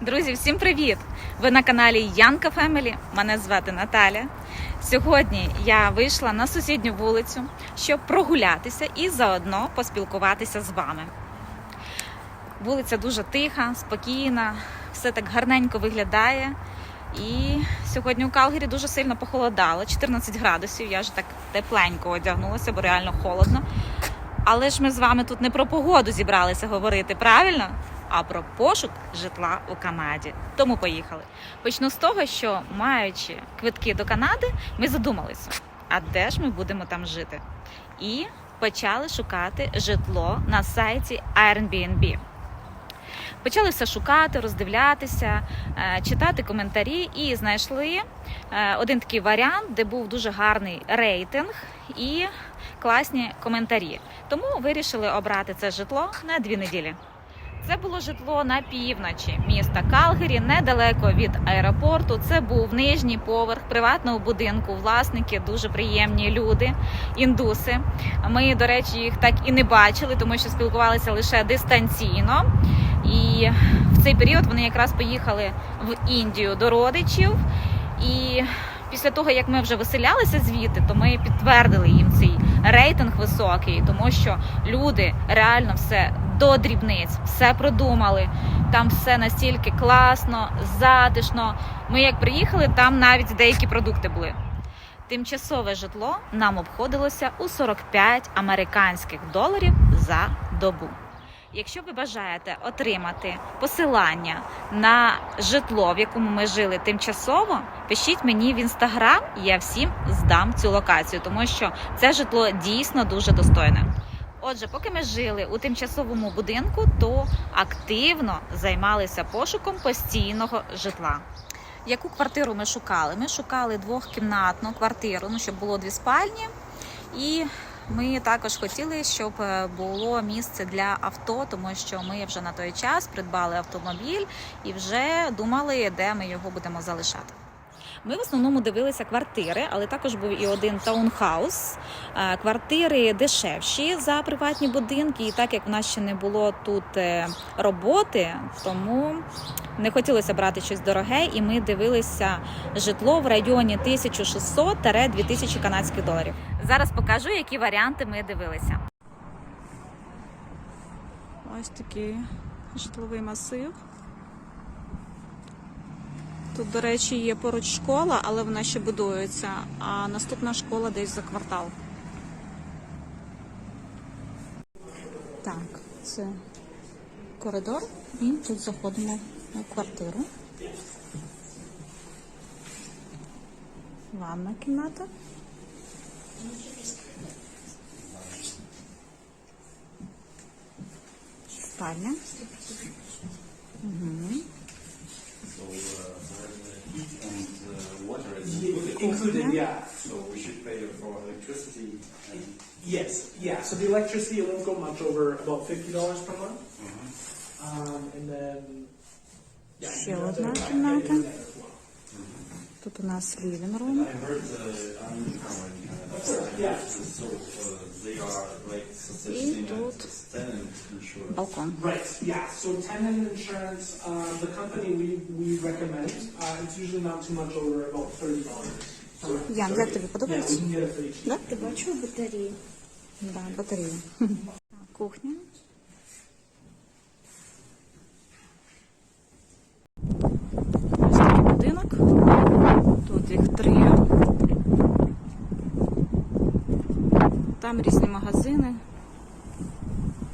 Друзі, всім привіт! Ви на каналі Янка Фемелі. Мене звати Наталя. Сьогодні я вийшла на сусідню вулицю, щоб прогулятися і заодно поспілкуватися з вами. Вулиця дуже тиха, спокійна, все так гарненько виглядає. І сьогодні у Калгарі дуже сильно похолодало, 14 градусів. Я ж так тепленько одягнулася, бо реально холодно. Але ж ми з вами тут не про погоду зібралися говорити, правильно? А про пошук житла у Канаді. Тому поїхали. Почну з того, що маючи квитки до Канади, ми задумалися, а де ж ми будемо там жити? І почали шукати житло на сайті Airbnb. Почали все шукати, роздивлятися, е, читати коментарі і знайшли е, один такий варіант, де був дуже гарний рейтинг і класні коментарі. Тому вирішили обрати це житло на дві неділі. Це було житло на півночі міста Калгері, недалеко від аеропорту. Це був нижній поверх приватного будинку. Власники дуже приємні люди, індуси. Ми, до речі, їх так і не бачили, тому що спілкувалися лише дистанційно. І в цей період вони якраз поїхали в Індію до родичів. І після того, як ми вже виселялися звідти, то ми підтвердили їм цей рейтинг високий, тому що люди реально все до дрібниць, все продумали. Там все настільки класно, затишно. Ми як приїхали, там навіть деякі продукти були. Тимчасове житло нам обходилося у 45 американських доларів за добу. Якщо ви бажаєте отримати посилання на житло, в якому ми жили тимчасово, пишіть мені в інстаграм, і я всім здам цю локацію, тому що це житло дійсно дуже достойне. Отже, поки ми жили у тимчасовому будинку, то активно займалися пошуком постійного житла. Яку квартиру ми шукали? Ми шукали двохкімнатну квартиру, ну щоб було дві спальні, і ми також хотіли, щоб е, було місце для авто, тому що ми вже на той час придбали автомобіль і вже думали, де ми його будемо залишати. Ми в основному дивилися квартири, але також був і один таунхаус. Е, Квартири дешевші за приватні будинки. І так як в нас ще не було тут е, роботи, тому не хотілося брати щось дороге, і ми дивилися житло в районі 1600-2000 канадських доларів. Зараз покажу, які варіанти ми дивилися. Ось такий житловий масив. Тут, до речі, є поруч школа, але вона ще будується, а наступна школа десь за квартал. Так, це коридор і тут заходимо у квартиру. Ванна кімната. Спальня. Угу. included. Included, yeah. So we should pay for electricity and Yes, yeah, so the electricity won't go much over about fifty dollars per month. Um, and then, yeah. Ще you have одна the- кімната. that as well. Тут у нас living room. I heard uh, uncommon uh, Yeah. so uh, they are like І sustaining тут tenant insurance. балкон. Right, yeah, so tenant insurance, uh, the company we, we recommend, uh, it's usually not too much over about thirty dollars. Ян, як тобі подобається? Да? Ти бачила батарею? Да, батарея. Кухня. Ось такий будинок. Тут їх три. Там різні магазини,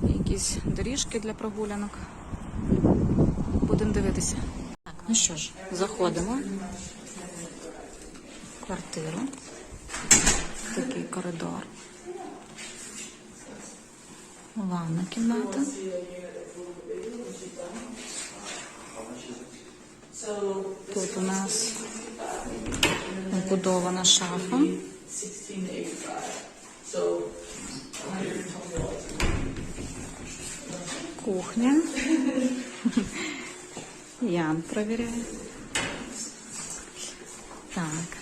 якісь доріжки для прогулянок. Будемо дивитися. Так, ну що ж, заходимо квартиру. Такий коридор. Ванна кімната. Тут у нас вбудована шафа. Кухня. Ян провіряє. Так.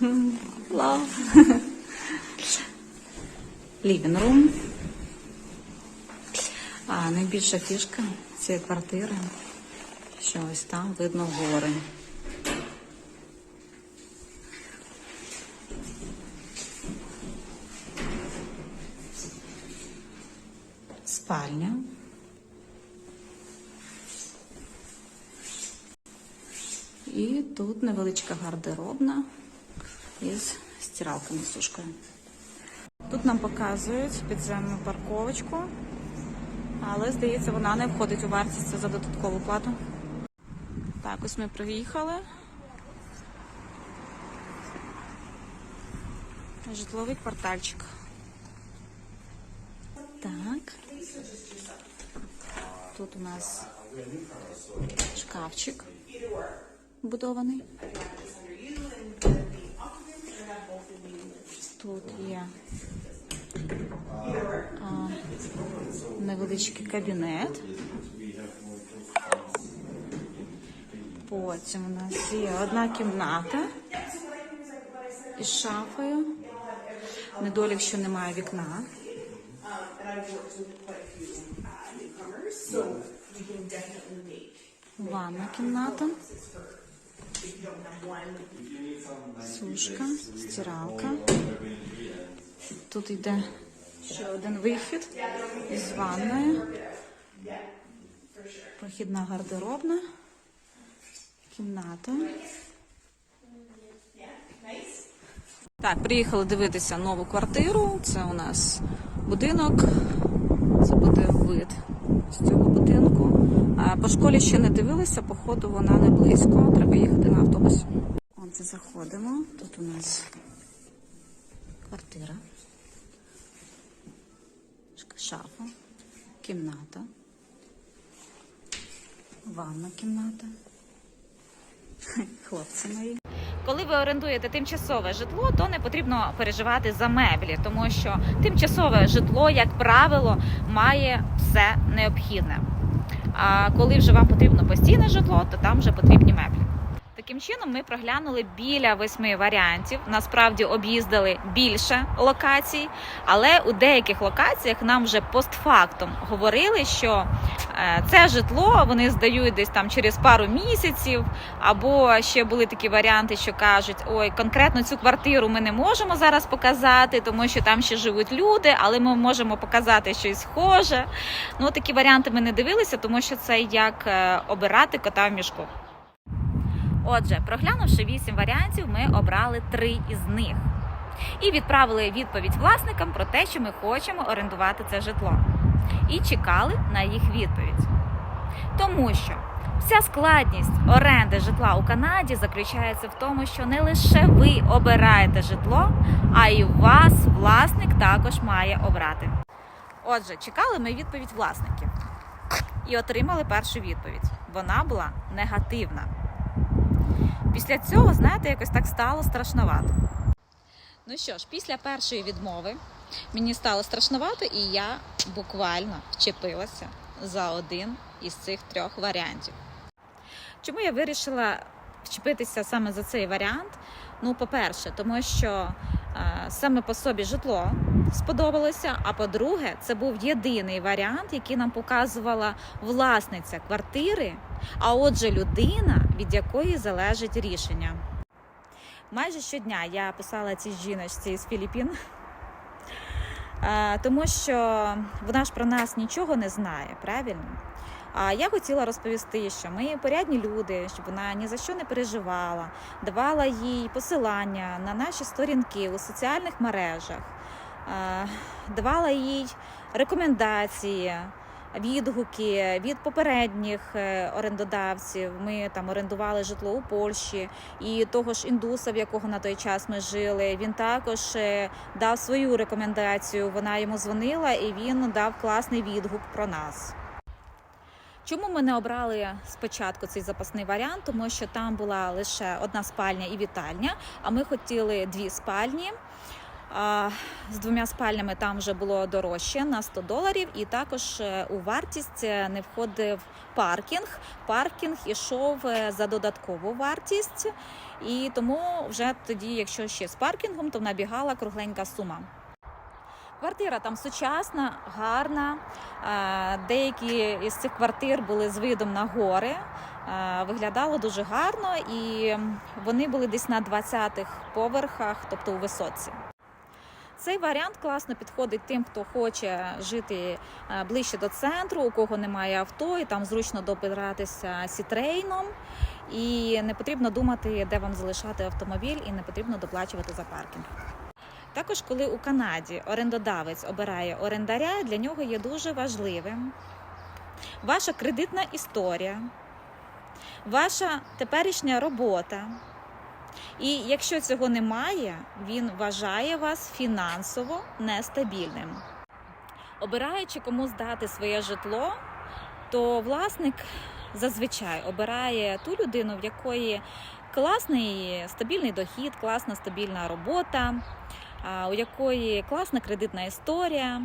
Hello. Living room. А найбільша фішка цієї квартири, що ось там видно гори. Спальня. І тут невеличка гардеробна із стиралками сушкою. Тут нам показують підземну парковочку, але здається, вона не входить у вартість за додаткову плату. Так, ось ми приїхали. Житловий квартальчик. Так. Тут у нас шкафчик будований. Тут є невеличкий кабінет. Потім у нас є одна кімната із шафою. Недолік, що немає вікна. Ванна кімната, сушка, стиралка. Тут йде ще один вихід із ванною. Прохідна гардеробна. Кімната. Так, приїхали дивитися нову квартиру. Це у нас будинок. Це буде вид з цього будинку. По школі ще не дивилися, походу вона не близько. Треба їхати на автобусі. Отже, заходимо. Тут у нас квартира. Шафа, кімната, ванна кімната. Хлопці мої. Коли ви орендуєте тимчасове житло, то не потрібно переживати за меблі, тому що тимчасове житло, як правило, має все необхідне. А коли вже вам потрібно постійне житло, то там вже потрібні меблі. Таким чином, ми проглянули біля восьми варіантів. Насправді об'їздили більше локацій, але у деяких локаціях нам вже постфактум говорили, що е, це житло вони здають десь там через пару місяців. Або ще були такі варіанти, що кажуть: ой, конкретно цю квартиру ми не можемо зараз показати, тому що там ще живуть люди, але ми можемо показати щось схоже. Ну такі варіанти ми не дивилися, тому що це як е, обирати кота в мішку. Отже, проглянувши вісім варіантів, ми обрали три із них і відправили відповідь власникам про те, що ми хочемо орендувати це житло. І чекали на їх відповідь. Тому що вся складність оренди житла у Канаді заключається в тому, що не лише ви обираєте житло, а й вас власник також має обрати. Отже, чекали ми відповідь власників і отримали першу відповідь. Вона була негативна. Після цього, знаєте, якось так стало страшновато. Ну що ж, після першої відмови мені стало страшновато, і я буквально вчепилася за один із цих трьох варіантів. Чому я вирішила вчепитися саме за цей варіант? Ну, по-перше, тому що саме по собі житло сподобалося. А по-друге, це був єдиний варіант, який нам показувала власниця квартири, а отже, людина, від якої залежить рішення. Майже щодня я писала цій жіночці з Філіппін, е, тому що вона ж про нас нічого не знає, правильно? А я хотіла розповісти, що ми порядні люди, щоб вона ні за що не переживала, давала їй посилання на наші сторінки у соціальних мережах, давала їй рекомендації, відгуки від попередніх е, орендодавців. Ми там орендували житло у Польщі, і того ж індуса, в якого на той час ми жили, він також е, дав свою рекомендацію. Вона йому дзвонила, і він дав класний відгук про нас. Чому ми не обрали спочатку цей запасний варіант? Тому що там була лише одна спальня і вітальня, а ми хотіли дві спальні. З двома спальнями там вже було дорожче на 100 доларів, і також е, у вартість е, не входив паркінг. Паркінг ішов е, за додаткову вартість, і тому вже тоді, якщо ще з паркінгом, то набігала кругленька сума. Квартира там сучасна, гарна. Деякі із цих квартир були з видом на гори. Виглядало дуже гарно, і вони були десь на 20-х поверхах, тобто у висотці. Цей варіант класно підходить тим, хто хоче жити е, ближче до центру, у кого немає авто, і там зручно добиратися сітрейном. І не потрібно думати, де вам залишати автомобіль, і не потрібно доплачувати за паркінг. Також, коли у Канаді орендодавець обирає орендаря, для нього є дуже важливим ваша кредитна історія, ваша теперішня робота. І якщо цього немає, він вважає вас фінансово нестабільним. Обираючи кому здати своє житло, то власник зазвичай обирає ту людину, в якої класний стабільний дохід, класна стабільна робота, у якої класна кредитна історія.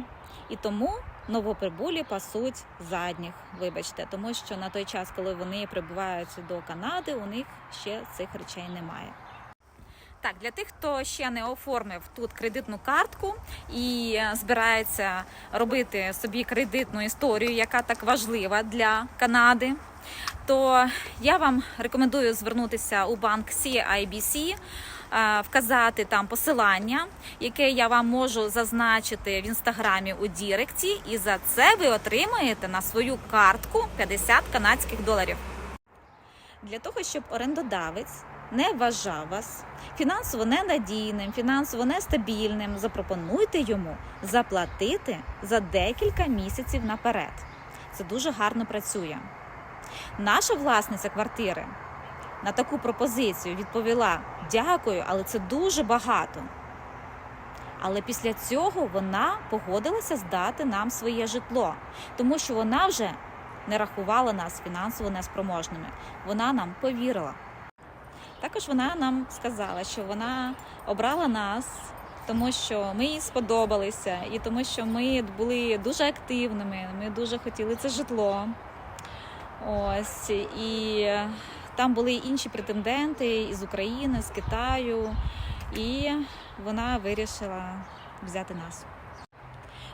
І тому новоприбулі пасуть задніх, вибачте, тому що на той час, коли вони прибувають до Канади, у них ще цих речей немає. Так, для тих, хто ще не оформив тут кредитну картку і е, збирається робити собі кредитну історію, яка так важлива для Канади, то я вам рекомендую звернутися у банк CIBC, вказати там посилання, яке я вам можу зазначити в інстаграмі у Діректі, і за це ви отримаєте на свою картку 50 канадських доларів. Для того, щоб орендодавець не вважав вас фінансово ненадійним, фінансово нестабільним, запропонуйте йому заплатити за декілька місяців наперед. Це дуже гарно працює. Наша власниця квартири на таку пропозицію відповіла: дякую, але це дуже багато. Але після цього вона погодилася здати нам своє житло, тому що вона вже не рахувала нас фінансово неспроможними. Вона нам повірила. Також вона нам сказала, що вона обрала нас, тому що ми їй сподобалися, і тому що ми були дуже активними. Ми дуже хотіли це житло. Ось і там були інші претенденти із України, з Китаю, і вона вирішила взяти нас.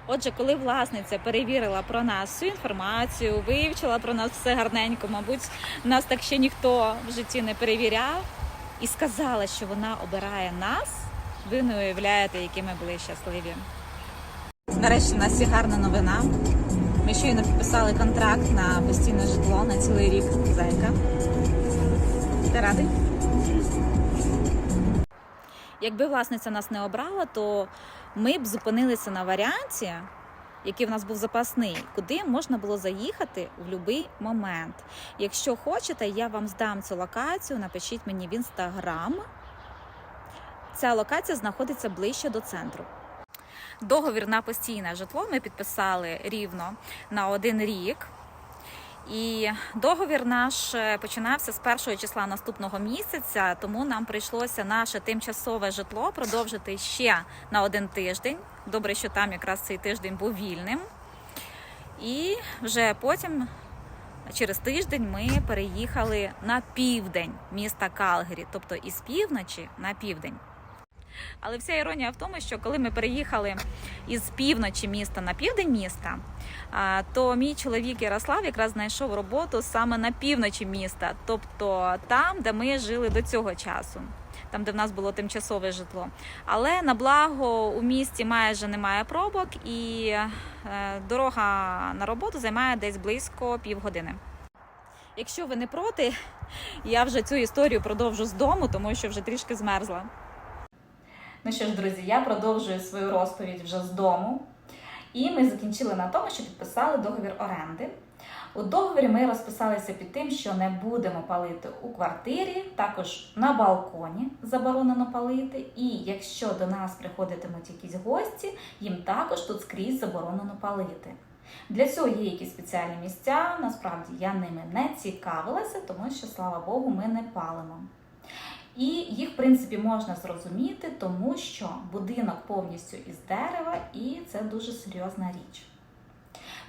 Отже, коли власниця перевірила про нас всю інформацію, вивчила про нас все гарненько, мабуть, нас так ще ніхто в житті не перевіряв, і сказала, що вона обирає нас, ви не уявляєте, які ми були щасливі. Нарешті у нас є гарна новина. Ми щойно підписали контракт на постійне житло на цілий рік зайка. Ти радий? Якби власниця нас не обрала, то ми б зупинилися на варіанті, який в нас був запасний, куди можна було заїхати в будь-який момент. Якщо хочете, я вам здам цю локацію, напишіть мені в інстаграм. Ця локація знаходиться ближче до центру. Договір на постійне житло ми підписали рівно на один рік. І договір наш е, починався з першого числа наступного місяця, тому нам прийшлося наше тимчасове житло продовжити ще на один тиждень. Добре, що там якраз цей тиждень був вільним. І вже потім, через тиждень, ми переїхали на південь міста Калгері, тобто із півночі на південь. Але вся іронія в тому, що коли ми переїхали із півночі міста на південь міста, то мій чоловік Ярослав якраз знайшов роботу саме на півночі міста, тобто там, де ми жили до цього часу. Там, де в нас було тимчасове житло. Але на благо у місті майже немає пробок, і е, дорога на роботу займає десь близько півгодини. Якщо ви не проти, я вже цю історію продовжу з дому, тому що вже трішки змерзла. Ну що ж, друзі, я продовжую свою розповідь вже з дому. І ми закінчили на тому, що підписали договір оренди. У договорі ми розписалися під тим, що не будемо палити у квартирі, також на балконі заборонено палити. І якщо до нас приходитимуть якісь гості, їм також тут скрізь заборонено палити. Для цього є якісь спеціальні місця. Насправді я ними не цікавилася, тому що, слава Богу, ми не палимо. І їх, в принципі, можна зрозуміти, тому що будинок повністю із дерева, і це дуже серйозна річ.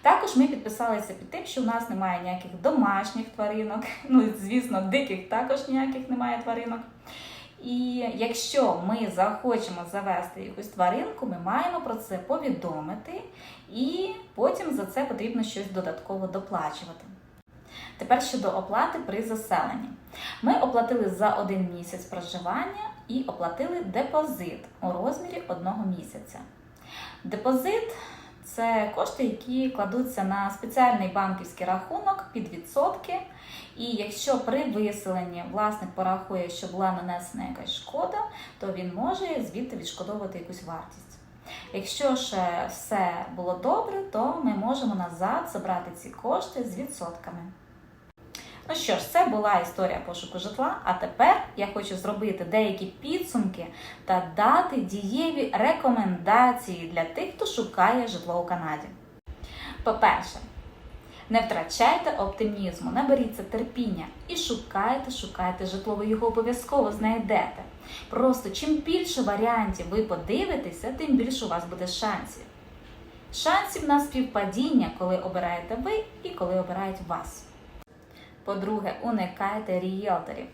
Також ми підписалися під тим, що у нас немає ніяких домашніх тваринок, ну, і, звісно, диких також ніяких немає тваринок. І якщо ми захочемо завести якусь тваринку, ми маємо про це повідомити, і потім за це потрібно щось додатково доплачувати. Тепер щодо оплати при заселенні. Ми оплатили за один місяць проживання і оплатили депозит у розмірі одного місяця. Депозит це кошти, які кладуться на спеціальний банківський рахунок під відсотки. І якщо при виселенні власник порахує, що була нанесена якась шкода, то він може звідти відшкодовувати якусь вартість. Якщо ж все було добре, то ми можемо назад забрати ці кошти з відсотками. Ну що ж, це була історія пошуку житла. А тепер я хочу зробити деякі підсумки та дати дієві рекомендації для тих, хто шукає житло у Канаді. По-перше, не втрачайте оптимізму, наберіться терпіння і шукайте, шукайте житло, ви його обов'язково знайдете. Просто чим більше варіантів ви подивитеся, тим більше у вас буде шансів. Шансів на співпадіння, коли обираєте ви і коли обирають вас. По-друге, уникайте ріелторів.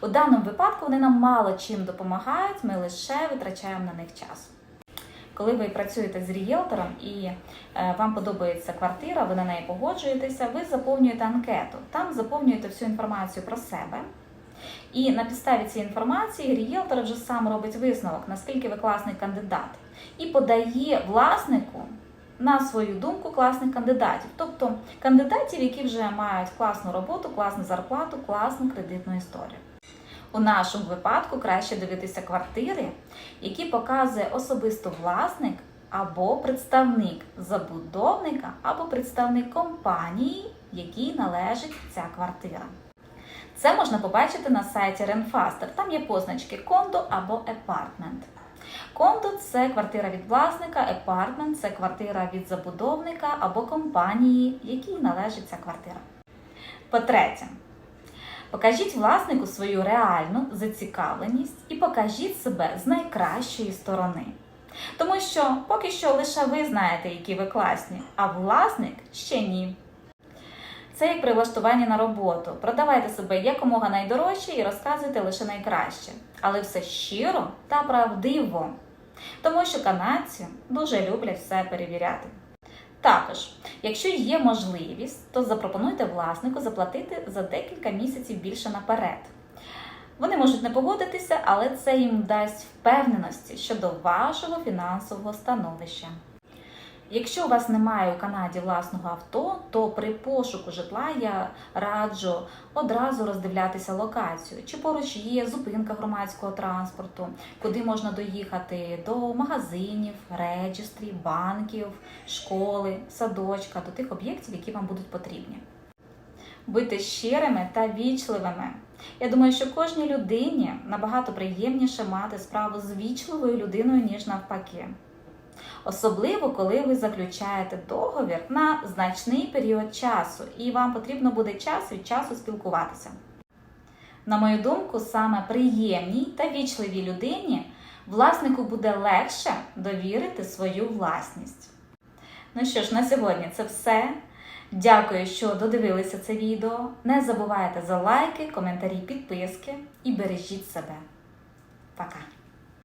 У даному випадку вони нам мало чим допомагають, ми лише витрачаємо на них час. Коли ви працюєте з ріелтором і е, вам подобається квартира, ви на неї погоджуєтеся, ви заповнюєте анкету. Там заповнюєте всю інформацію про себе. І на підставі цієї інформації ріелтор вже сам робить висновок, наскільки ви класний кандидат, і подає власнику на свою думку класних кандидатів, тобто кандидатів, які вже мають класну роботу, класну зарплату, класну кредитну історію. У нашому випадку краще дивитися квартири, які показує особисто власник або представник забудовника, або представник компанії, якій належить ця квартира. Це можна побачити на сайті Renfaster. Там є позначки кондо або епартмент. Кондо це квартира від власника, епартмент це квартира від забудовника або компанії, якій належить ця квартира. По-третє, покажіть власнику свою реальну зацікавленість і покажіть себе з найкращої сторони. Тому що поки що лише ви знаєте, які ви класні, а власник ще ні. Це як при влаштуванні на роботу. Продавайте себе якомога найдорожче і розказуйте лише найкраще, але все щиро та правдиво. Тому що канадці дуже люблять все перевіряти. Також, якщо є можливість, то запропонуйте власнику заплатити за декілька місяців більше наперед. Вони можуть не погодитися, але це їм дасть впевненості щодо вашого фінансового становища. Якщо у вас немає у Канаді власного авто, то при пошуку житла я раджу одразу роздивлятися локацію. Чи поруч є зупинка громадського транспорту, куди можна доїхати до магазинів, реєстрів, банків, школи, садочка, до тих об'єктів, які вам будуть потрібні. Будьте щирими та вічливими. Я думаю, що кожній людині набагато приємніше мати справу з вічливою людиною, ніж навпаки. Особливо, коли ви заключаєте договір на значний період часу, і вам потрібно буде час від часу спілкуватися. На мою думку, саме приємній та вічливій людині власнику буде легше довірити свою власність. Ну що ж, на сьогодні це все. Дякую, що додивилися це відео. Не забувайте за лайки, коментарі, підписки і бережіть себе. Пока!